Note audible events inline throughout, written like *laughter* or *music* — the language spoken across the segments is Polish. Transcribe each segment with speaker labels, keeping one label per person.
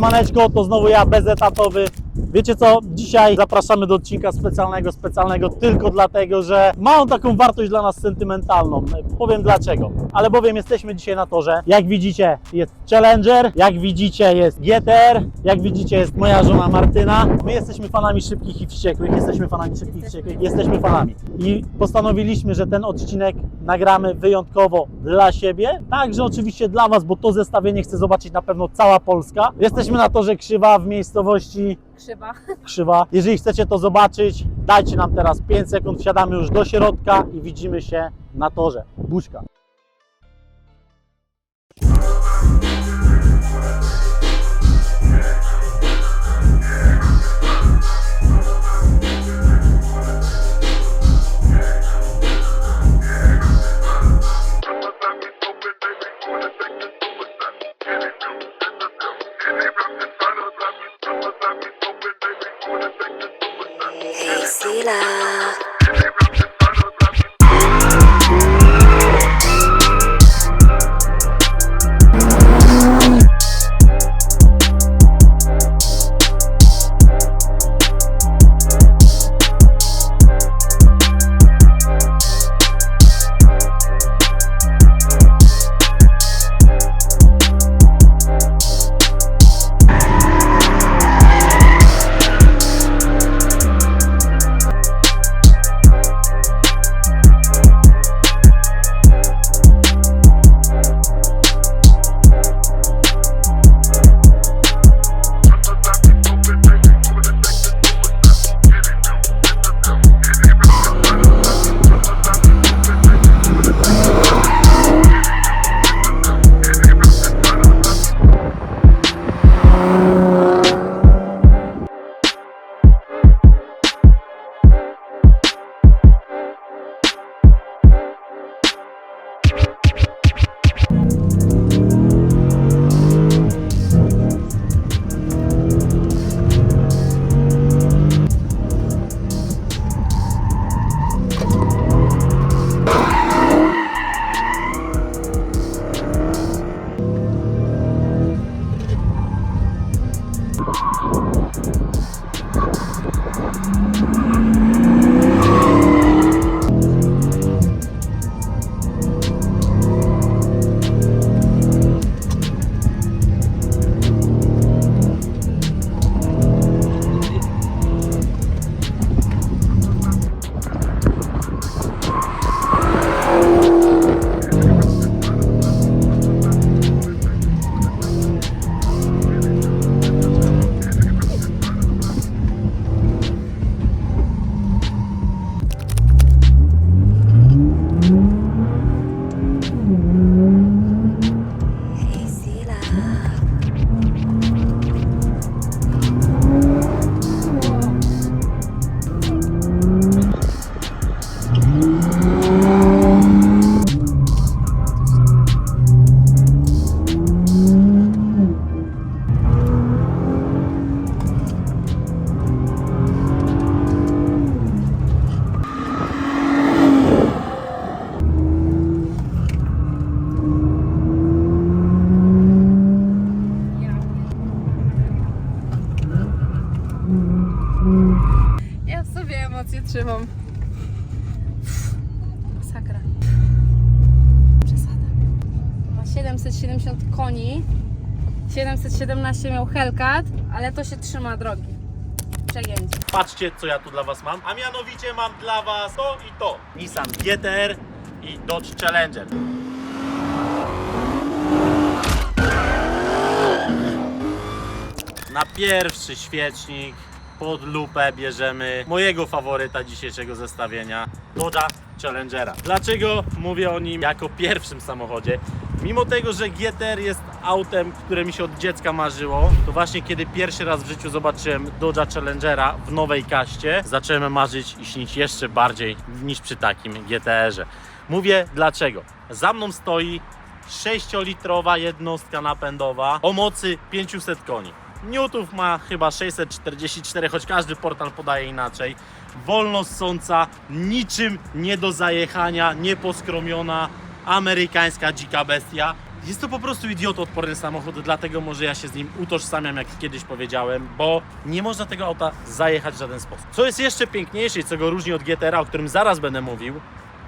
Speaker 1: Siemaneczko, to znowu ja, bezetatowy. Wiecie co, dzisiaj zapraszamy do odcinka specjalnego, specjalnego tylko dlatego, że ma on taką wartość dla nas sentymentalną. Powiem dlaczego. Ale bowiem jesteśmy dzisiaj na torze. Jak widzicie jest Challenger, jak widzicie jest GTR, jak widzicie jest moja żona Martyna. My jesteśmy fanami szybkich i wściekłych, jesteśmy fanami szybkich i wściekłych, jesteśmy fanami. I postanowiliśmy, że ten odcinek nagramy wyjątkowo dla siebie, także oczywiście dla Was, bo to zestawienie chce zobaczyć na pewno cała Polska. Jesteśmy na torze Krzywa w miejscowości
Speaker 2: Krzywa. *laughs*
Speaker 1: Krzywa. Jeżeli chcecie to zobaczyć, dajcie nam teraz 5 sekund, wsiadamy już do środka i widzimy się na torze. Buźka.
Speaker 2: Manila. 770 koni. 717 miał Hellcat, ale to się trzyma drogi. Przegięcie.
Speaker 1: Patrzcie, co ja tu dla Was mam. A mianowicie mam dla Was to i to. Nissan GTR i Dodge Challenger. Na pierwszy świecznik pod lupę bierzemy mojego faworyta dzisiejszego zestawienia Dodge'a Challengera. Dlaczego mówię o nim jako pierwszym samochodzie? Mimo tego, że GTR jest autem, które mi się od dziecka marzyło, to właśnie kiedy pierwszy raz w życiu zobaczyłem Dodge'a Challengera w nowej kaście, zacząłem marzyć i śnić jeszcze bardziej niż przy takim GTR-ze. Mówię dlaczego. Za mną stoi 6-litrowa jednostka napędowa o mocy 500 koni. Newtów ma chyba 644, choć każdy portal podaje inaczej. Wolno ssąca, niczym nie do zajechania, nieposkromiona, amerykańska dzika bestia. Jest to po prostu idiotoodporny samochód, dlatego może ja się z nim utożsamiam, jak kiedyś powiedziałem, bo nie można tego auta zajechać w żaden sposób. Co jest jeszcze piękniejsze i co go różni od GTR, o którym zaraz będę mówił,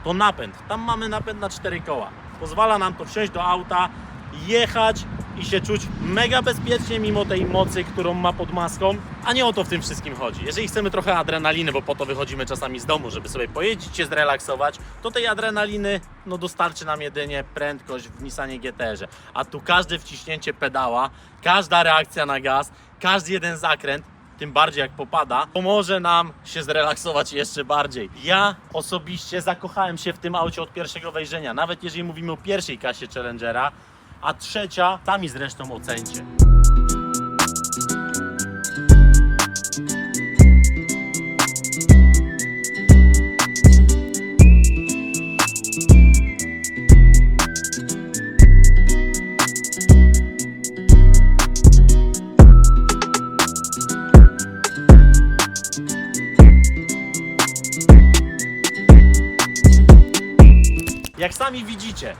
Speaker 1: to napęd. Tam mamy napęd na cztery koła. Pozwala nam to wsiąść do auta, jechać i się czuć mega bezpiecznie mimo tej mocy, którą ma pod maską, a nie o to w tym wszystkim chodzi. Jeżeli chcemy trochę adrenaliny, bo po to wychodzimy czasami z domu, żeby sobie pojeździć, się zrelaksować, to tej adrenaliny no, dostarczy nam jedynie prędkość w Nissanie GTR-ze. A tu każde wciśnięcie pedała, każda reakcja na gaz, każdy jeden zakręt tym bardziej jak popada, pomoże nam się zrelaksować jeszcze bardziej. Ja osobiście zakochałem się w tym aucie od pierwszego wejrzenia, nawet jeżeli mówimy o pierwszej kasie Challengera, a trzecia, sami zresztą ocencie. Jak sami widzicie,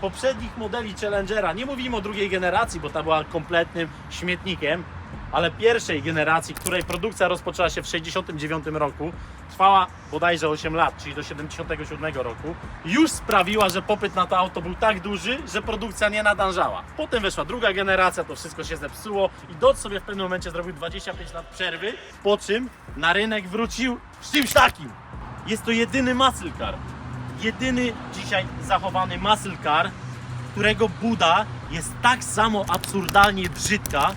Speaker 1: poprzednich modeli Challengera, nie mówimy o drugiej generacji, bo ta była kompletnym śmietnikiem, ale pierwszej generacji, której produkcja rozpoczęła się w 1969 roku, trwała bodajże 8 lat, czyli do 1977 roku, już sprawiła, że popyt na to auto był tak duży, że produkcja nie nadążała. Potem weszła druga generacja, to wszystko się zepsuło i Dodge sobie w pewnym momencie zrobił 25 lat przerwy, po czym na rynek wrócił z czymś takim. Jest to jedyny muscle car, jedyny dzisiaj zachowany muscle car, którego buda jest tak samo absurdalnie brzydka,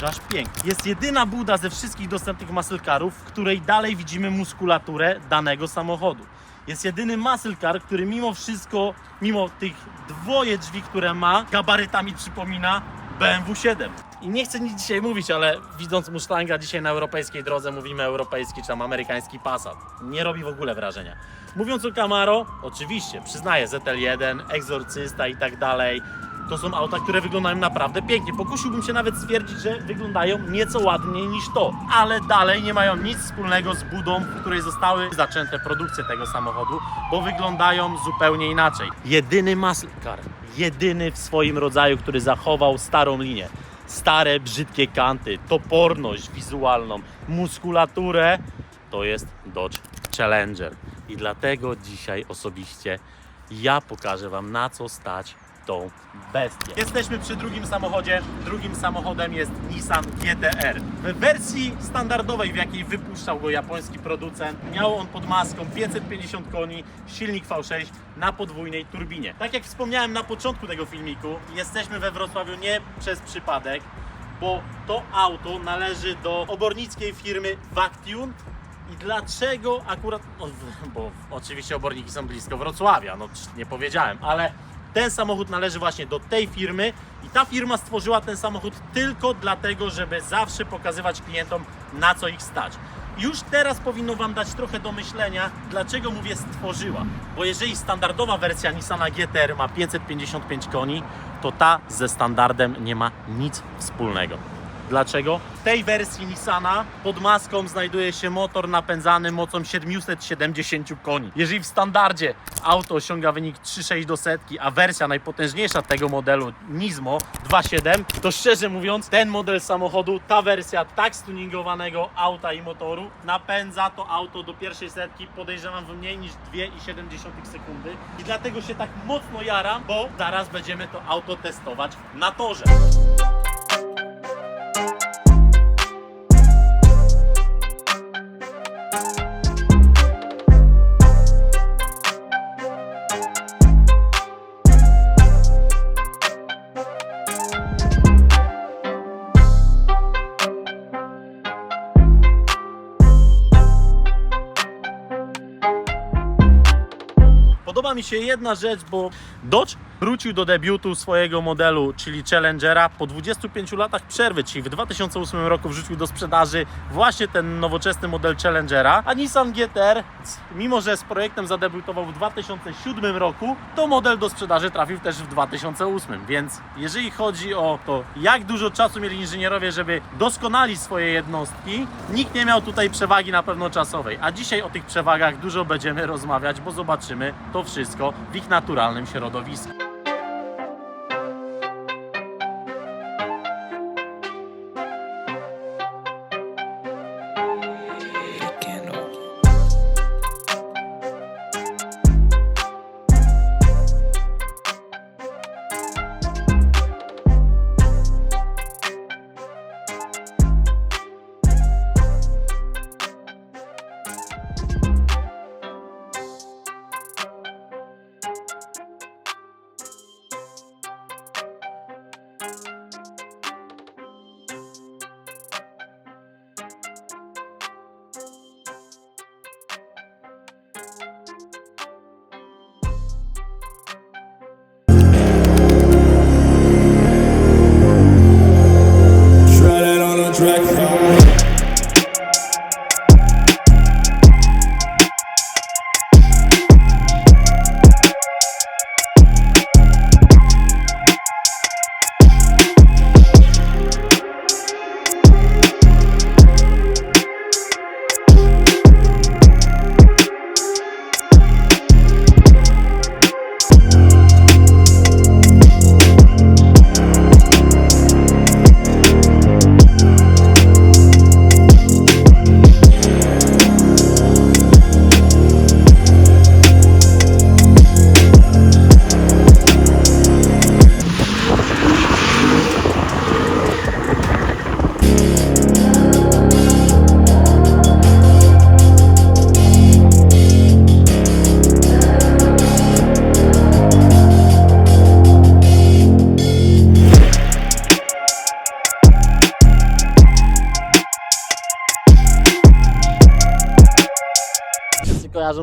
Speaker 1: że aż piękna. Jest jedyna buda ze wszystkich dostępnych muscle carów, w której dalej widzimy muskulaturę danego samochodu. Jest jedyny muscle car, który mimo wszystko, mimo tych dwoje drzwi, które ma, gabarytami przypomina BMW 7. I nie chcę nic dzisiaj mówić, ale widząc Mustanga dzisiaj na europejskiej drodze, mówimy europejski czy tam amerykański Passat. Nie robi w ogóle wrażenia. Mówiąc o Camaro, oczywiście, przyznaję ZL1, Exorcysta i tak dalej. To są auta, które wyglądają naprawdę pięknie. Pokusiłbym się nawet stwierdzić, że wyglądają nieco ładniej niż to, ale dalej nie mają nic wspólnego z budą, w której zostały zaczęte produkcje tego samochodu, bo wyglądają zupełnie inaczej. Jedyny muscle car, jedyny w swoim rodzaju, który zachował starą linię. Stare, brzydkie kanty, toporność wizualną, muskulaturę, to jest Dodge Challenger. I dlatego dzisiaj osobiście ja pokażę Wam na co stać tą bestię. Jesteśmy przy drugim samochodzie. Drugim samochodem jest Nissan GTR. W wersji standardowej, w jakiej wypuszczał go japoński producent, miał on pod maską 550 koni, silnik V6 na podwójnej turbinie. Tak jak wspomniałem na początku tego filmiku, jesteśmy we Wrocławiu nie przez przypadek, bo to auto należy do obornickiej firmy Vactune i dlaczego akurat, bo oczywiście oborniki są blisko Wrocławia, no nie powiedziałem, ale ten samochód należy właśnie do tej firmy i ta firma stworzyła ten samochód tylko dlatego, żeby zawsze pokazywać klientom na co ich stać. Już teraz powinno Wam dać trochę do myślenia, dlaczego mówię stworzyła. Bo jeżeli standardowa wersja Nissana GTR ma 555 koni, to ta ze standardem nie ma nic wspólnego. Dlaczego? W tej wersji Nissana pod maską znajduje się motor napędzany mocą 770 koni. Jeżeli w standardzie auto osiąga wynik 3,6 do setki, a wersja najpotężniejsza tego modelu Nismo 2.7, to szczerze mówiąc ten model samochodu, ta wersja tak stuningowanego auta i motoru napędza to auto do pierwszej setki podejrzewam w mniej niż 2,7 sekundy i dlatego się tak mocno jaram, bo zaraz będziemy to auto testować na torze. Mi się jedna rzecz, bo Dodge wrócił do debiutu swojego modelu, czyli Challengera, po 25 latach przerwy, czyli w 2008 roku wrzucił do sprzedaży właśnie ten nowoczesny model Challengera, a Nissan GTR, mimo że z projektem zadebiutował w 2007 roku, to model do sprzedaży trafił też w 2008, więc jeżeli chodzi o to, jak dużo czasu mieli inżynierowie, żeby doskonalić swoje jednostki, nikt nie miał tutaj przewagi na pewno czasowej, a dzisiaj o tych przewagach dużo będziemy rozmawiać, bo zobaczymy to wszystko w ich naturalnym środowisku.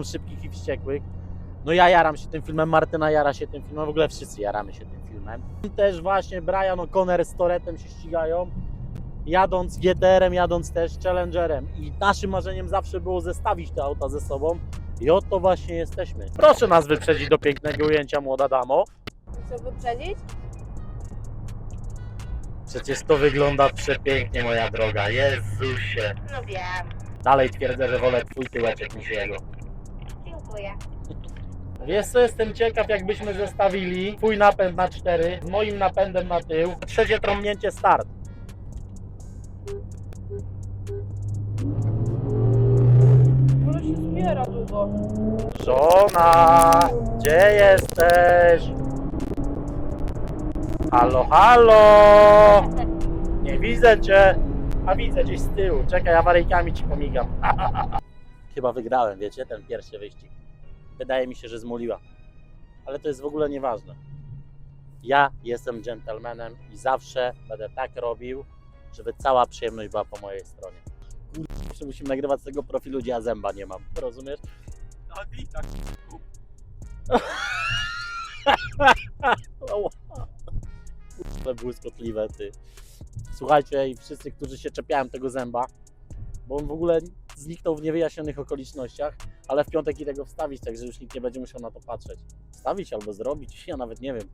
Speaker 1: Szybkich i Wściekłych. No ja jaram się tym filmem, Martyna jara się tym filmem, w ogóle wszyscy jaramy się tym filmem. Też właśnie Brian O'Connor z Toretem się ścigają, jadąc GTR-em, jadąc też Challengerem. I naszym marzeniem zawsze było zestawić te auta ze sobą. I oto właśnie jesteśmy. Proszę nas wyprzedzić do pięknego ujęcia, młoda damo.
Speaker 2: Chcę wyprzedzić?
Speaker 1: Przecież to wygląda przepięknie, moja droga. Jezusie.
Speaker 3: No wiem,
Speaker 1: Dalej twierdzę, że wolę twój tyłeczek niż jego.
Speaker 3: Dziękuję.
Speaker 1: Wiesz co, jestem ciekaw, jakbyśmy zestawili twój napęd na cztery z moim napędem na tył. Trzecie trąbnięcie start.
Speaker 2: Może się zbiera długo.
Speaker 1: Żona, gdzie jesteś? Halo, halo! Nie widzę cię, a widzę gdzieś z tyłu. Czekaj, awaryjkami ci pomigam. *laughs* Chyba wygrałem, wiecie, ten pierwszy wyścig. Wydaje mi się, że zmuliła. Ale to jest w ogóle nieważne. Ja jestem gentlemanem i zawsze będę tak robił, żeby cała przyjemność była po mojej stronie. Kurczę, musimy nagrywać z tego profilu, gdzie ja zęba nie mam. Rozumiesz? Ała. Ale *laughs* błyskotliwe, ty. Słuchajcie, i wszyscy, którzy się czepiają tego zęba, bo on w ogóle zniknął w niewyjaśnionych okolicznościach, ale w piątek idę go wstawić, także już nikt nie będzie musiał na to patrzeć. Wstawić albo zrobić, ja nawet nie wiem.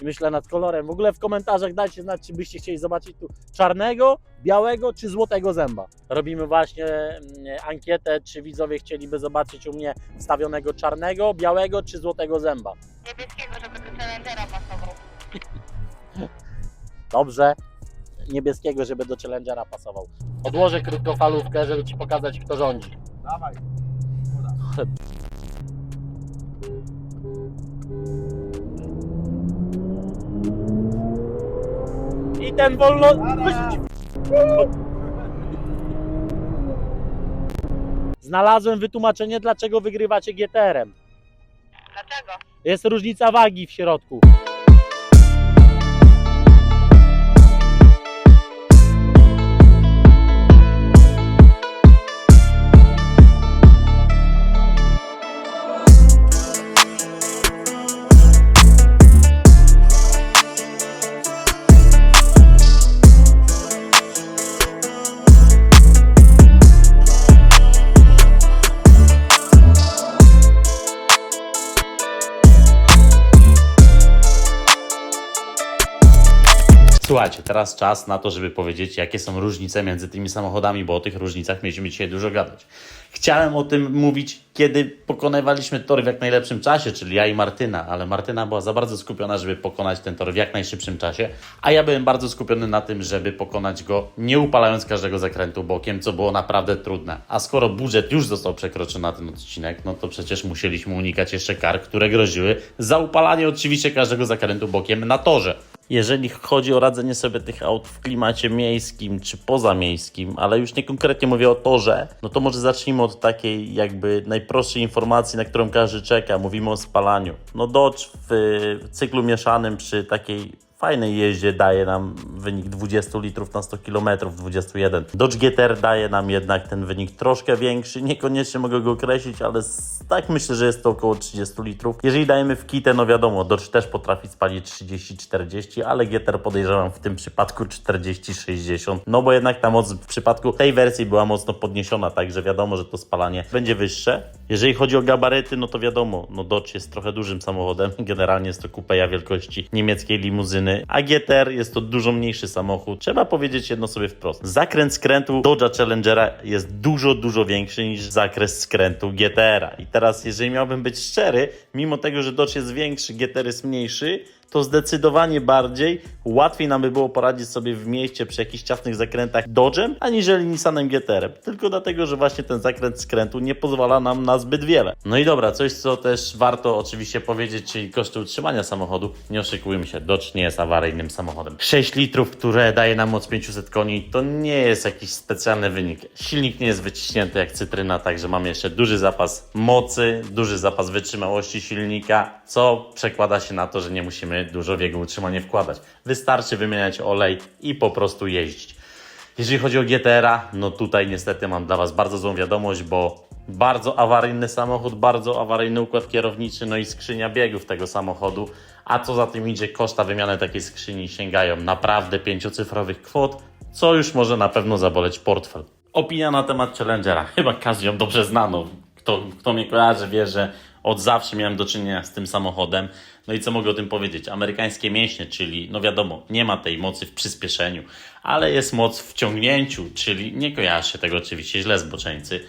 Speaker 1: I myślę nad kolorem. W ogóle w komentarzach dajcie znać, czy byście chcieli zobaczyć tu czarnego, białego czy złotego zęba. Robimy właśnie mm, ankietę, czy widzowie chcieliby zobaczyć u mnie wstawionego czarnego, białego czy złotego zęba.
Speaker 3: Niebieskiego, żeby do Challengera pasował.
Speaker 1: Dobrze. Niebieskiego, żeby do Challengera pasował. Odłożę krótkofalówkę, żeby Ci pokazać, kto rządzi.
Speaker 4: Dawaj.
Speaker 1: I ten wolno... Znalazłem wytłumaczenie, dlaczego wygrywacie GTR-em.
Speaker 3: Dlaczego?
Speaker 1: Jest różnica wagi w środku. Teraz czas na to, żeby powiedzieć, jakie są różnice między tymi samochodami, bo o tych różnicach mieliśmy dzisiaj dużo gadać. Chciałem o tym mówić, kiedy pokonywaliśmy tor w jak najlepszym czasie, czyli ja i Martyna, ale Martyna była za bardzo skupiona, żeby pokonać ten tor w jak najszybszym czasie, a ja byłem bardzo skupiony na tym, żeby pokonać go nie upalając każdego zakrętu bokiem, co było naprawdę trudne. A skoro budżet już został przekroczony na ten odcinek, no to przecież musieliśmy unikać jeszcze kar, które groziły za upalanie oczywiście każdego zakrętu bokiem na torze. Jeżeli chodzi o radzenie sobie tych aut w klimacie miejskim czy pozamiejskim, ale już nie konkretnie mówię o torze, no to może zacznijmy od takiej jakby najprostszej informacji, na którą każdy czeka. Mówimy o spalaniu. No Dodge w cyklu mieszanym przy takiej fajnej jeździe daje nam wynik 20 litrów na 100 km, 21. Dodge GTR daje nam jednak ten wynik troszkę większy, niekoniecznie mogę go określić, ale tak myślę, że jest to około 30 litrów. Jeżeli dajemy w kitę, no wiadomo, Dodge też potrafi spalić 30-40, ale GTR podejrzewam w tym przypadku 40-60, no bo jednak ta moc w przypadku tej wersji była mocno podniesiona, także wiadomo, że to spalanie będzie wyższe. Jeżeli chodzi o gabaryty, no to wiadomo, no Dodge jest trochę dużym samochodem, generalnie jest to kupeja wielkości niemieckiej limuzyny, a GTR jest to dużo mniejszy samochód. Trzeba powiedzieć jedno sobie wprost. Zakręt skrętu Dodge'a Challengera jest dużo, dużo większy niż zakres skrętu GTR-a. I teraz, jeżeli miałbym być szczery, mimo tego, że Dodge jest większy, GTR jest mniejszy, to zdecydowanie bardziej łatwiej nam by było poradzić sobie w mieście przy jakichś ciasnych zakrętach Dodge'em, aniżeli Nissanem GTR-em. Tylko dlatego, że właśnie ten zakręt skrętu nie pozwala nam na zbyt wiele. No i dobra, coś co też warto oczywiście powiedzieć, czyli koszty utrzymania samochodu. Nie oszukujmy się, Dodge nie jest awaryjnym samochodem. 6 litrów, które daje nam moc 500 koni, to nie jest jakiś specjalny wynik. Silnik nie jest wyciśnięty jak cytryna, także mamy jeszcze duży zapas mocy, duży zapas wytrzymałości silnika, co przekłada się na to, że nie musimy dużo w jego utrzymanie wkładać. Wystarczy wymieniać olej i po prostu jeździć. Jeżeli chodzi o GTR-a, no tutaj niestety mam dla Was bardzo złą wiadomość, bo Bardzo awaryjny samochód, bardzo awaryjny układ kierowniczy, no i skrzynia biegów tego samochodu. A co za tym idzie, koszta wymiany takiej skrzyni sięgają naprawdę pięciocyfrowych kwot, co już może na pewno zaboleć portfel. Opinia na temat Challengera. Chyba każdy ją dobrze znano. Kto, kto mnie kojarzy, wie, że od zawsze miałem do czynienia z tym samochodem. No i co mogę o tym powiedzieć? Amerykańskie mięśnie, czyli, no wiadomo, nie ma tej mocy w przyspieszeniu, ale jest moc w ciągnięciu, czyli nie kojarzy się tego oczywiście źle zboczeńcy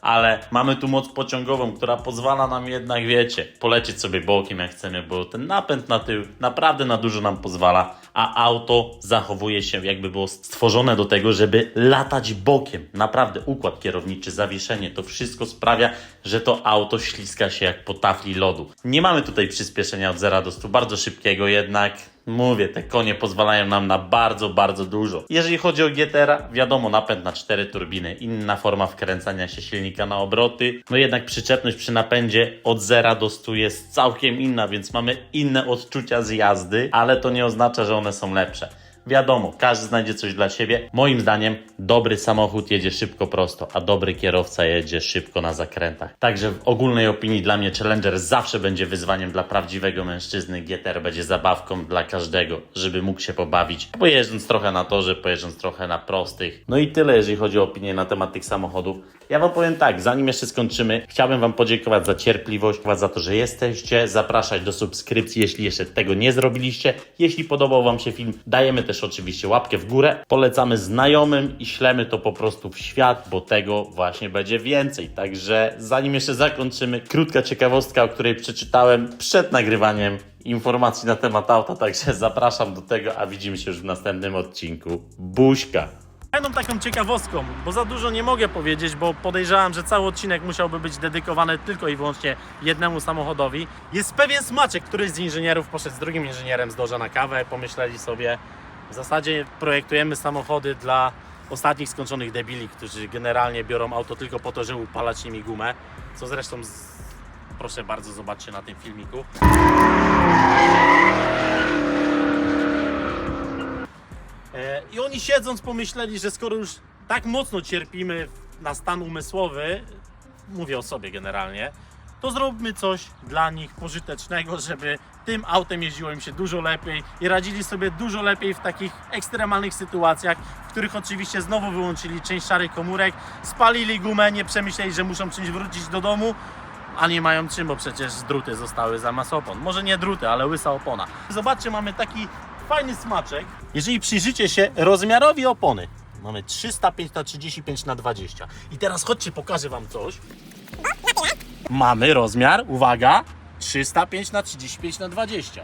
Speaker 1: ale mamy tu moc pociągową, która pozwala nam jednak, wiecie, polecieć sobie bokiem jak chcemy, bo ten napęd na tył naprawdę na dużo nam pozwala, a auto zachowuje się jakby było stworzone do tego, żeby latać bokiem. Naprawdę układ kierowniczy, zawieszenie, to wszystko sprawia, że to auto śliska się jak po tafli lodu. Nie mamy tutaj przyspieszenia od 0 do 100, bardzo szybkiego jednak. Mówię, te konie pozwalają nam na bardzo, bardzo dużo. Jeżeli chodzi o GTR, wiadomo, napęd na cztery turbiny, inna forma wkręcania się silnika na obroty. No jednak przyczepność przy napędzie od 0 do 100 jest całkiem inna, więc mamy inne odczucia z jazdy, ale to nie oznacza, że one są lepsze. Wiadomo, każdy znajdzie coś dla siebie. Moim zdaniem dobry samochód jedzie szybko prosto, a dobry kierowca jedzie szybko na zakrętach. Także w ogólnej opinii dla mnie Challenger zawsze będzie wyzwaniem dla prawdziwego mężczyzny. GTR będzie zabawką dla każdego, żeby mógł się pobawić, pojeżdżąc trochę na torze, pojeżdżąc trochę na prostych. No i tyle, jeżeli chodzi o opinię na temat tych samochodów. Ja Wam powiem tak, zanim jeszcze skończymy, chciałbym Wam podziękować za cierpliwość, za to, że jesteście, zapraszać do subskrypcji, jeśli jeszcze tego nie zrobiliście. Jeśli podobał Wam się film, dajemy też oczywiście łapkę w górę, polecamy znajomym i ślemy to po prostu w świat, bo tego właśnie będzie więcej. Także zanim jeszcze zakończymy, krótka ciekawostka, o której przeczytałem przed nagrywaniem informacji na temat auta, także *laughs* zapraszam do tego, a widzimy się już w następnym odcinku. Buźka! Fajną taką ciekawostką, bo za dużo nie mogę powiedzieć, bo podejrzewam, że cały odcinek musiałby być dedykowany tylko i wyłącznie jednemu samochodowi. Jest pewien smaczek, któryś z inżynierów poszedł z drugim inżynierem z doża na kawę, pomyśleli sobie, w zasadzie projektujemy samochody dla ostatnich skończonych debili, którzy generalnie biorą auto tylko po to, żeby upalać nimi gumę, co zresztą z... proszę bardzo zobaczcie na tym filmiku. E, I oni siedząc pomyśleli, że skoro już tak mocno cierpimy na stan umysłowy, mówię o sobie generalnie, to zróbmy coś dla nich pożytecznego, żeby tym autem jeździło im się dużo lepiej i radzili sobie dużo lepiej w takich ekstremalnych sytuacjach, w których oczywiście znowu wyłączyli część szarych komórek, spalili gumę, nie przemyśleli, że muszą czymś wrócić do domu, a nie mają czym, bo przecież druty zostały zamiast opon. Może nie druty, ale łysa opona. Zobaczcie, mamy taki fajny smaczek. Jeżeli przyjrzycie się rozmiarowi opony, mamy 305 na 35 na 20. I teraz chodźcie, pokażę Wam coś. Mamy rozmiar, uwaga, 305 na 35 na 20.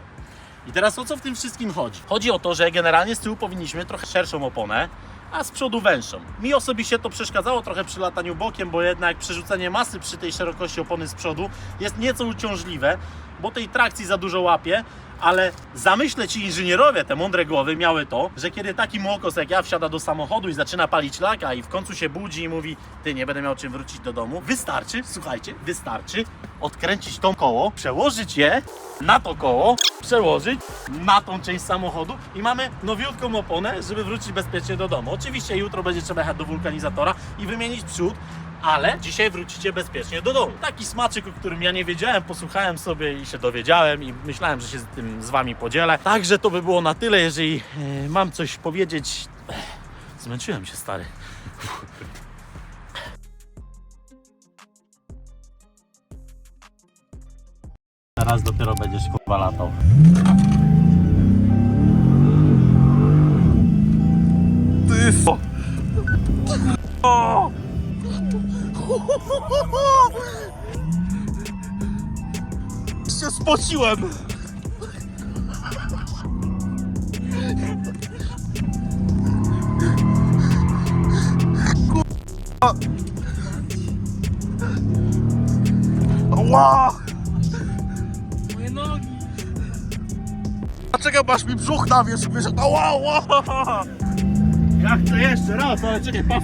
Speaker 1: I teraz o co w tym wszystkim chodzi? Chodzi o to, że generalnie z tyłu powinniśmy trochę szerszą oponę, a z przodu węższą. Mi osobiście to przeszkadzało trochę przy lataniu bokiem, bo jednak przerzucenie masy przy tej szerokości opony z przodu jest nieco uciążliwe, bo tej trakcji za dużo łapie, ale zamyślę ci inżynierowie, te mądre głowy miały to, że kiedy taki młokos jak ja wsiada do samochodu i zaczyna palić laka i w końcu się budzi i mówi, ty nie będę miał czym wrócić do domu, wystarczy, słuchajcie, wystarczy odkręcić tą koło, przełożyć je na to koło, przełożyć na tą część samochodu i mamy nowiutką oponę, żeby wrócić bezpiecznie do domu. Oczywiście jutro będzie trzeba jechać do wulkanizatora i wymienić przód, ale dzisiaj wrócicie bezpiecznie do domu. Taki smaczek, o którym ja nie wiedziałem, posłuchałem sobie i się dowiedziałem i myślałem, że się z tym z wami podzielę. Także to by było na tyle, jeżeli e, mam coś powiedzieć. Ech, Zmęczyłem się, stary. Teraz dopiero będziesz kurwa latał. Ty o! O! Się spociłem. Ła!
Speaker 2: Moje nogi.
Speaker 1: Dlaczego masz mi brzuch na wierzch? Ała, ała! Ja chcę jeszcze raz, ale czekaj, pas